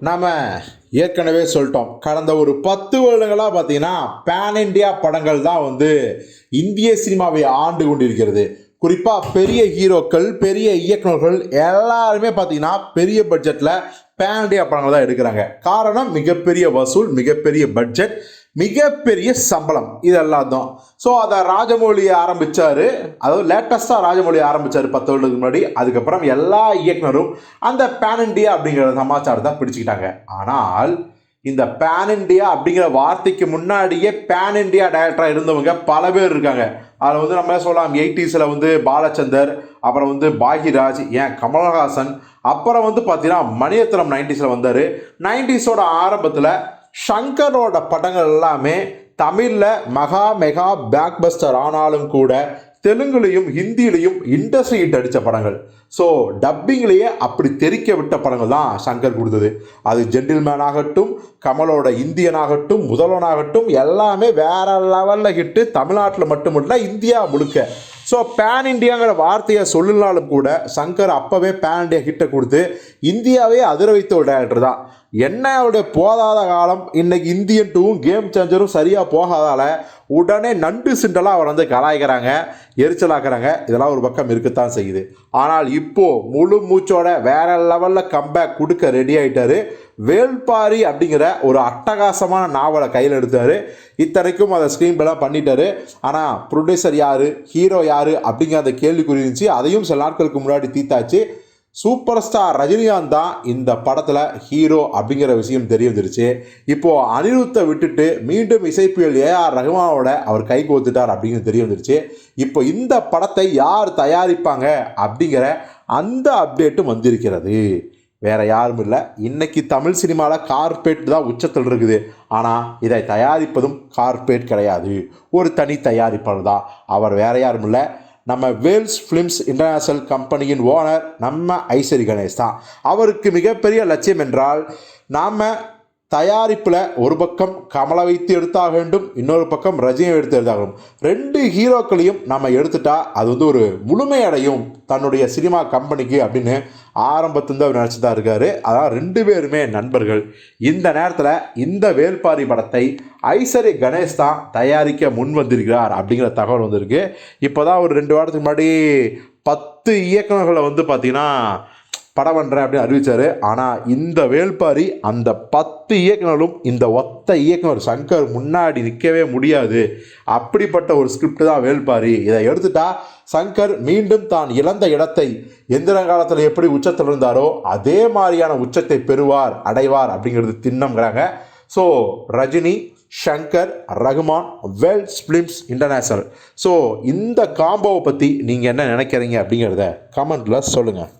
நாம் ஏற்கனவே சொல்லிட்டோம். கடந்த ஒரு பத்து வருடங்களாக பார்த்தீங்கன்னா பேன் இண்டியா படங்கள் தான் வந்து இந்திய சினிமாவை ஆண்டு கொண்டிருக்கிறது. குறிப்பாக பெரிய ஹீரோக்கள் பெரிய இயக்குநர்கள் எல்லாருமே பார்த்தீங்கன்னா பெரிய பட்ஜெட்டில் பேன் இண்டியா படங்கள் தான் எடுக்கிறாங்க. காரணம் மிகப்பெரிய வசூல் மிகப்பெரிய பட்ஜெட் மிகப்பெரிய சம்பளம். இதெல்லாம் தான் ஸோ அதை ராஜமௌழி ஆரம்பித்தார் அதாவது லேட்டஸ்ட்டாக ராஜமௌழி ஆரம்பித்தார் பத்து வருடத்துக்கு முன்னாடி. அதுக்கப்புறம் எல்லா இயக்குனரும் அந்த பேன் இண்டியா அப்படிங்கிற சமாச்சாரத்தை பிடிச்சிக்கிட்டாங்க. ஆனால் இந்த பேன் இண்டியா அப்படிங்கிற வார்த்தைக்கு முன்னாடியே பேன் இண்டியா டைரக்டராக இருந்தவங்க பல பேர் இருக்காங்க. அதில் வந்து நம்ம சொல்லலாம்? எயிட்டிஸில் வந்து பாலச்சந்தர் அப்புறம் வந்து பாகிராஜ் ஏன் கமல்ஹாசன் அப்புறம் வந்து பார்த்தீங்கன்னா மணியத்திரம் நைன்டிஸில் வந்தார். நைன்டிஸோட ஆரம்பத்தில் ஷங்கரோட படங்கள் எல்லாமே தமிழில் மகா மெகா பேக்பஸ்டர் ஆனாலும் கூட தெலுங்குலையும் ஹிந்திலையும் இண்டஸ்ட்ரி ஹிட் அடித்த படங்கள். ஸோ டப்பிங்லேயே அப்படி தெறிக்க விட்ட படங்கள் தான் சங்கர் கொடுத்தது. அது ஜென்டில்மேன் ஆகட்டும் கமலோட இந்தியன் ஆகட்டும் முதல்வனாகட்டும் எல்லாமே வேற லெவலில் ஹிட்டு தமிழ்நாட்டில் மட்டுமில்ல இந்தியா முழுக்க. ஸோ பேன் இண்டியாங்கிற வார்த்தையை சொல்லினாலும் கூட சங்கர் அப்போவே பேன் இண்டியா ஹிட்டை கொடுத்து இந்தியாவே அதிர வைத்த ஒரு டேரக்டர் தான். என்ன அவருடைய போதாத காலம் இன்னைக்கு இந்தியன் டூவும் கேம் சேஞ்சரும் சரியாக போகாதால உடனே நண்டு சிண்டலாக அவர் வந்து கலாய்க்கிறாங்க எரிச்சலாக்குறாங்க. இதெல்லாம் ஒரு பக்கம் இருக்கத்தான் செய்யுது. ஆனால் இப்போது முழு மூச்சோட வேற லெவலில் கம்பேக் கொடுக்க ரெடி ஆகிட்டாரு வேள்பாரி அப்படிங்கிற ஒரு அட்டகாசமான நாவலை கையில் எடுத்தார். இத்தனைக்கும் அதை ஸ்க்ரீன் பிளாக பண்ணிட்டாரு. ஆனால் ப்ரொடியூசர் யார் ஹீரோ யார் அப்படிங்கிற அந்த கேள்விக்குறி இருந்துச்சு. அதையும் சில நாட்களுக்கு முன்னாடி தீத்தாச்சு சூப்பர் ஸ்டார் ரஜினிகாந்த் தான் இந்த படத்தில் ஹீரோ அப்படிங்கிற விஷயம் தெரிய வந்துருச்சு. இப்போது அனிருத்தை விட்டுட்டு மீண்டும் இசைப்பியல் ஏஆர் ரகுமானோட அவர் கை கோத்துட்டார் அப்படிங்கிறது தெரிய வந்துருச்சு. இப்போ இந்த படத்தை யார் தயாரிப்பாங்க அப்படிங்கிற அந்த அப்டேட்டும் வந்திருக்கிறது. வேற யாரும் இல்லை. இன்னைக்கு தமிழ் சினிமாவில் கார்பேட் தான் உச்சத்தில் இருக்குது. ஆனால் இதை தயாரிப்பதும் கார்பேட் கிடையாது. ஒரு தனி தயாரிப்பாளர் தான். அவர் வேற யாரும் இல்லை. நம்ம வேல்ஸ் ஃபிலிம்ஸ் இன்டர்நேஷனல் கம்பெனியின் ஓனர் நம்ம ஐஸ்வரி கணேஷ் தான். அவருக்கு மிகப்பெரிய லட்சியம் என்றால் நாம் தயாரிப்பில் ஒரு பக்கம் கமலை வைத்து எடுத்தாக வேண்டும் இன்னொரு பக்கம் ரஜினியை எடுத்து எடுத்தாக வேண்டும். ரெண்டு ஹீரோக்களையும் நம்ம எடுத்துட்டா அது வந்து ஒரு முழுமையடையும் தன்னுடைய சினிமா கம்பெனிக்கு அப்படின்னு ஆரம்பத்துலேருந்து அவர் நினச்சி தான் இருக்கார். அதான் ரெண்டு பேருமே நண்பர்கள். இந்த நேரத்தில் இந்த வேல்பாரி படத்தை ஐஸ்வரி கணேஷ் தான் தயாரிக்க முன் வந்திருக்கிறார் அப்படிங்கிற தகவல் வந்திருக்கு. இப்போ தான் ஒரு ரெண்டு வாரத்துக்கு முன்னாடி பத்து இயக்குநர்களை வந்து பார்த்திங்கன்னா படம் பண்ணுறேன் அப்படின்னு அறிவித்தார் ஆனால் இந்த வேள்பாரி அந்த பத்து இயக்குனரும் இந்த ஒத்த இயக்குனர் சங்கர் முன்னாடி நிற்கவே முடியாது. அப்படிப்பட்ட ஒரு ஸ்கிரிப்ட் தான் வேள்பாரி. இதை எடுத்துட்டா சங்கர் மீண்டும் தான் இழந்த இடத்தை எந்திர காலத்தில் எப்படி உச்சத்தில் இருந்தாரோ அதே மாதிரியான உச்சத்தை பெறுவார் அடைவார் அப்படிங்கிறது திண்ணம்ங்கிறாங்க. So Rajini Shankar Rahman Vels films international so இந்த காம்போவை பற்றி நீங்கள் என்ன நினைக்கிறீங்க அப்படிங்கிறத கமெண்ட்டில் சொல்லுங்கள்